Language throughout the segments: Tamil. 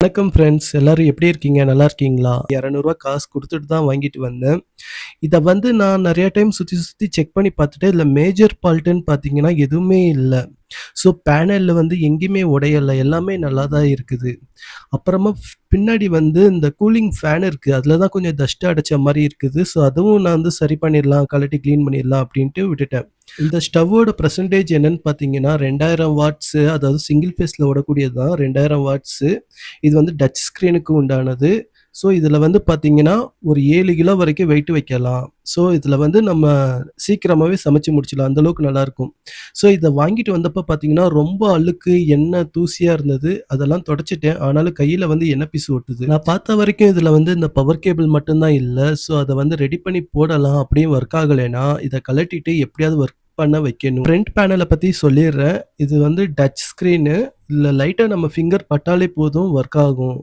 வணக்கம் ஃப்ரெண்ட்ஸ் எல்லாரும் எப்படி இருக்கீங்க? நல்லா இருக்கீங்களா? இரநூறுவா காசு கொடுத்துட்டு தான் வாங்கிட்டு வந்தேன். இதை வந்து நான் நிறைய டைம் சுற்றி சுற்றி செக் பண்ணி பார்த்துட்டு இதில் மேஜர் ஃபால்ட்டுன்னு பார்த்தீங்கன்னா எதுவுமே இல்லை. ஸோ பேனலில் வந்து எங்கேயுமே உடையலை. எல்லாமே நல்லா தான் இருக்குது. அப்புறமா பின்னாடி வந்து இந்த கூலிங் ஃபேன் இருக்குது அதில் தான் கொஞ்சம் டஸ்ட்டு அடைச்ச மாதிரி இருக்குது. ஸோ அதுவும் நான் வந்து சரி பண்ணிடலாம் கழட்டி க்ளீன் பண்ணிடலாம் அப்படின்ட்டு விட்டுட்டேன். இந்த ஸ்டவ்வோட பர்சன்டேஜ் என்னன்னு பார்த்தீங்கன்னா ரெண்டாயிரம் வாட்ஸு அதாவது சிங்கிள் ஃபேஸில் ஓடக்கூடியது தான் ரெண்டாயிரம் வாட்ஸு இது வந்து டச் ஸ்க்ரீனுக்கு உண்டானது. ஸோ இதில் வந்து பார்த்தீங்கன்னா ஒரு ஏழு கிலோ வரைக்கும் வெயிட் வைக்கலாம். ஸோ இதில் வந்து நம்ம சீக்கிரமாகவே சமைச்சு முடிச்சிடலாம். அந்தளவுக்கு நல்லாயிருக்கும் ஸோ இதை வாங்கிட்டு வந்தப்போ பார்த்தீங்கன்னா ரொம்ப அழுக்கு எண்ணெய் தூசியாக இருந்தது. அதெல்லாம் தொடச்சிட்டேன். ஆனாலும் கையில் வந்து எண்ணெய் பீசு ஓட்டுது நான் பார்த்த வரைக்கும் இதில் வந்து இந்த பவர் கேபிள் மட்டும்தான் இல்லை. ஸோ அதை வந்து ரெடி பண்ணி போடலாம். அப்படியும் ஒர்க் ஆகலைன்னா இதை கலட்டிட்டு எப்படியாவது ஒர்க் பண்ண வைக்கணும். ஃப்ரண்ட் பேனலை பற்றி சொல்லிடுறேன். இது வந்து டச் ஸ்க்ரீனு இதில் லைட்டாக நம்ம ஃபிங்கர் பட்டாலே போதும் ஒர்க் ஆகும்.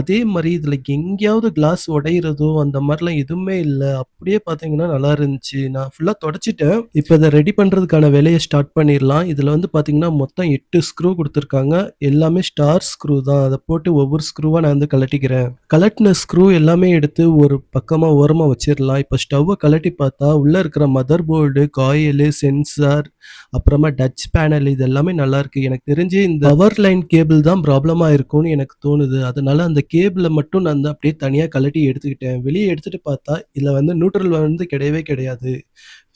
அதே மாதிரி இதில் எங்கேயாவது கிளாஸ் உடையிறதோ அந்த மாதிரிலாம் எதுவுமே இல்லை. அப்படியே பார்த்தீங்கன்னா நல்லா இருந்துச்சு. நான் ஃபுல்லாக தொடச்சிட்டேன். இப்போ இதை ரெடி பண்ணுறதுக்கான வேலையை ஸ்டார்ட் பண்ணிடலாம். இதில் வந்து பார்த்தீங்கன்னா மொத்தம் எட்டு ஸ்க்ரூ கொடுத்துருக்காங்க. எல்லாமே ஸ்டார் ஸ்க்ரூ தான். அதை போட்டு ஒவ்வொரு ஸ்க்ரூவாக நான் வந்து கழட்டிக்கிறேன். கலட்டின ஸ்க்ரூ எல்லாமே எடுத்து ஒரு பக்கமாக ஓரமாக வச்சிடலாம். இப்போ ஸ்டவ்வை கழட்டி பார்த்தா உள்ளே இருக்கிற மதர் போர்டு காயில் சென்சார் அப்புறமா டச் பேனல் இது எல்லாமே நல்லா இருக்கு. எனக்கு தெரிஞ்சு இந்த பவர் லைன் கேபிள் தான் ப்ராப்ளமாக இருக்கும்னு எனக்கு தோணுது. அதனால அந்த கேபிளை மட்டும் நான் வந்து அப்படியே தனியாக கழட்டி எடுத்துக்கிட்டேன். வெளியே எடுத்துட்டு பார்த்தா இதில் வந்து நியூட்ரல் வந்து கிடையவே கிடையாது.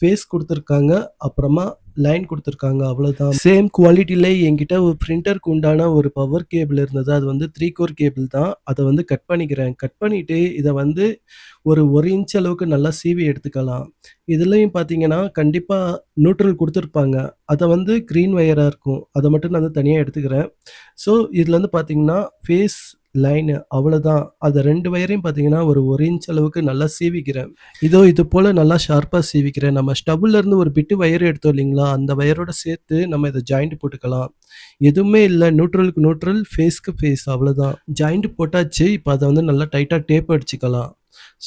ஃபேஸ் கொடுத்துருக்காங்க அப்புறமா லைன் கொடுத்துருக்காங்க அவ்வளோதான் சேம் குவாலிட்டியில் என்கிட்ட ஒரு பிரிண்டருக்கு உண்டான ஒரு பவர் கேபிள் இருந்தது. அது வந்து த்ரீ கோர் கேபிள் தான். அதை வந்து கட் பண்ணிக்கிறேன். கட் பண்ணிவிட்டு இதை வந்து ஒரு ஒரு இன்ச் அளவுக்கு நல்லா சீவி எடுத்துக்கலாம். இதுலேயும் பார்த்தீங்கன்னா கண்டிப்பாக நியூட்ரல் கொடுத்துருப்பாங்க. அதை வந்து க்ரீன் ஒயராக இருக்கும். அதை மட்டும் நான் வந்து தனியாக எடுத்துக்கிறேன். ஸோ இதில் வந்து பார்த்தீங்கன்னா ஃபேஸ் லைனு அவ்வளோதான் அதை ரெண்டு வயரையும் பார்த்தீங்கன்னா ஒரு ஒரு இன்ச் அளவுக்கு நல்லா சீவிக்கிறேன். இதோ இது போல் நல்லா ஷார்ப்பாக சீவிக்கிறேன். நம்ம ஸ்டபுலேருந்து இருந்து ஒரு பிட்டு வயர் எடுத்தோம் இல்லைங்களா? அந்த வயரோட சேர்த்து நம்ம இதை ஜாயிண்ட் போட்டுக்கலாம். எதுவுமே இல்லை. நியூட்ரலுக்கு நியூட்ரல் ஃபேஸ்க்கு ஃபேஸ் அவ்வளோதான் ஜாயிண்ட் போட்டாச்சு. இப்போ அதை வந்து நல்லா டைட்டாக டேப் அடிச்சுக்கலாம்.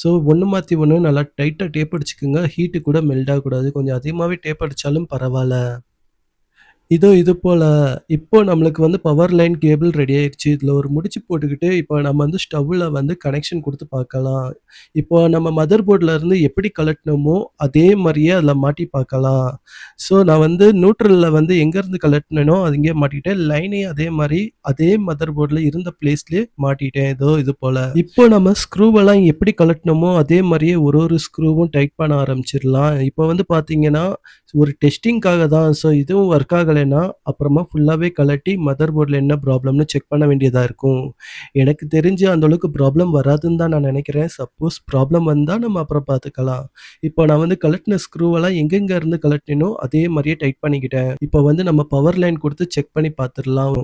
ஸோ ஒன்று மாற்றி ஒன்று நல்லா டைட்டாக டேப் அடிச்சுக்கோங்க. ஹீட்டு கூட மெல்ட் ஆகக்கூடாது. கொஞ்சம் அதிகமாகவே டேப் அடித்தாலும் பரவாயில்ல. இதோ இது போல் இப்போ நம்மளுக்கு வந்து பவர் லைன் கேபிள் ரெடி ஆயிடுச்சு இதில் ஒரு முடிச்சு போட்டுக்கிட்டு இப்போ நம்ம வந்து ஸ்டவ்வில் வந்து கனெக்ஷன் கொடுத்து பார்க்கலாம். இப்போ நம்ம மதர் போர்டில் இருந்து எப்படி கலட்டினோமோ அதே மாதிரியே அதில் மாட்டி பார்க்கலாம். ஸோ நான் வந்து நியூட்ரலில் வந்து எங்கேருந்து கலட்டினோ அது இங்கே மாட்டிக்கிட்டேன். லைனையும் அதே மாதிரி அதே மதர் போர்டில் இருந்த பிளேஸ்லேயே மாட்டிட்டேன். ஏதோ இது போல். இப்போ நம்ம ஸ்க்ரூவெல்லாம் எப்படி கலட்டினோமோ அதே மாதிரியே ஒரு ஒரு ஸ்க்ரூவும் டைட் பண்ண ஆரம்பிச்சிடலாம். இப்போ வந்து பார்த்தீங்கன்னா ஒரு டெஸ்டிங்காக தான். ஸோ இதுவும் ஒர்க் ஆகலை வரலைன்னா அப்புறமா ஃபுல்லாகவே கலட்டி மதர் போர்டில் என்ன ப்ராப்ளம்னு செக் பண்ண வேண்டியதாக இருக்கும். எனக்கு தெரிஞ்சு அந்த அளவுக்கு ப்ராப்ளம் வராதுன்னு தான் நான் நினைக்கிறேன். சப்போஸ் ப்ராப்ளம் வந்தால் நம்ம அப்புறம் பார்த்துக்கலாம் இப்போ நான் வந்து கலட்டின ஸ்க்ரூவெல்லாம் எங்கெங்கே இருந்து கலட்டினோ அதே மாதிரியே டைட் பண்ணிக்கிட்டேன். இப்போ வந்து நம்ம பவர் லைன் கொடுத்து செக் பண்ணி பார்த்துடலாம்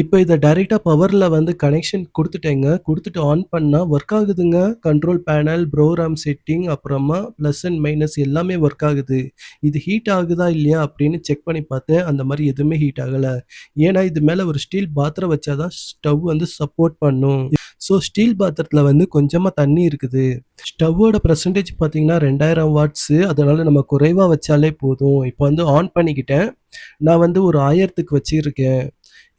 இப்போ இதை டைரெக்டாக பவரில் வந்து கனெக்ஷன் கொடுத்துட்டேங்க. கொடுத்துட்டு ஆன் பண்ணால் ஒர்க் ஆகுதுங்க. கண்ட்ரோல் பேனல் ப்ரோக்ராம் செட்டிங் அப்புறமா ப்ளஸ் அண்ட் மைனஸ் எல்லாமே ஒர்க் ஆகுது. இது ஹீட் ஆகுதா இல்லையா அப்படின்னு செக் பண்ணி பார்த்தேன். அந்த மாதிரி எதுவுமே ஹீட் ஆகலை. ஏன்னா இது மேலே ஒரு ஸ்டீல் பாத்திரம் வச்சாதான் ஸ்டவ் வந்து சப்போர்ட் பண்ணும். ஸோ ஸ்டீல் பாத்திரத்தில் வந்து கொஞ்சமாக தண்ணி இருக்குது. ஸ்டவ்வோட பர்சன்டேஜ் பார்த்தீங்கன்னா ரெண்டாயிரம் வாட்ஸு அதனால் நம்ம குறைவாக வச்சாலே போதும். இப்போ வந்து ஆன் பண்ணிக்கிட்டேன். நான் வந்து ஒரு ஆயிரத்துக்கு வச்சிருக்கேன்.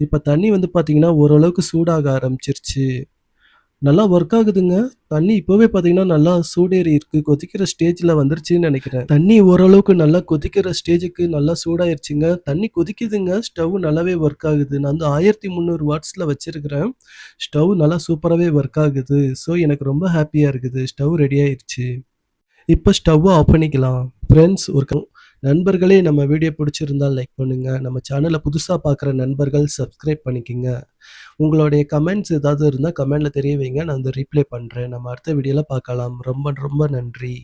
இப்போ தண்ணி வந்து பார்த்தீங்கன்னா ஓரளவுக்கு சூடாக ஆரம்பிச்சிருச்சு. நல்லா ஒர்க் ஆகுதுங்க. தண்ணி இப்போவே பார்த்தீங்கன்னா நல்லா சூடேறி இருக்கு. கொதிக்கிற ஸ்டேஜில் வந்துருச்சுன்னு நினைக்கிறேன். தண்ணி ஓரளவுக்கு நல்லா கொதிக்கிற ஸ்டேஜுக்கு நல்லா சூடாயிருச்சுங்க. தண்ணி கொதிக்குதுங்க. ஸ்டவ் நல்லாவே ஒர்க் ஆகுது. நான் வந்து ஆயிரத்தி முந்நூறு வாட்ஸில் வச்சுருக்கிறேன். ஸ்டவ் நல்லா சூப்பராகவே ஒர்க் ஆகுது. ஸோ எனக்கு ரொம்ப ஹாப்பியாக இருக்குது. ஸ்டவ் ரெடி ஆயிடுச்சு இப்போ ஸ்டவ்வை ஆஃப் பண்ணிக்கலாம். ஃப்ரெண்ட்ஸ் ஒரு நண்பர்களே நம்ம வீடியோ பிடிச்சிருந்தால் லைக் பண்ணுங்க. நம்ம சேனலை புதுசாக பார்க்குற நண்பர்கள் சப்ஸ்கிரைப் பண்ணிக்கோங்க. உங்களுடைய கமெண்ட்ஸ் ஏதாவது இருந்தால் கமெண்டில் தெரிய வைங்க. நான் வந்து ரீப்ளை பண்ணுறேன் நம்ம அடுத்த வீடியோவில் பார்க்கலாம். ரொம்ப ரொம்ப நன்றி.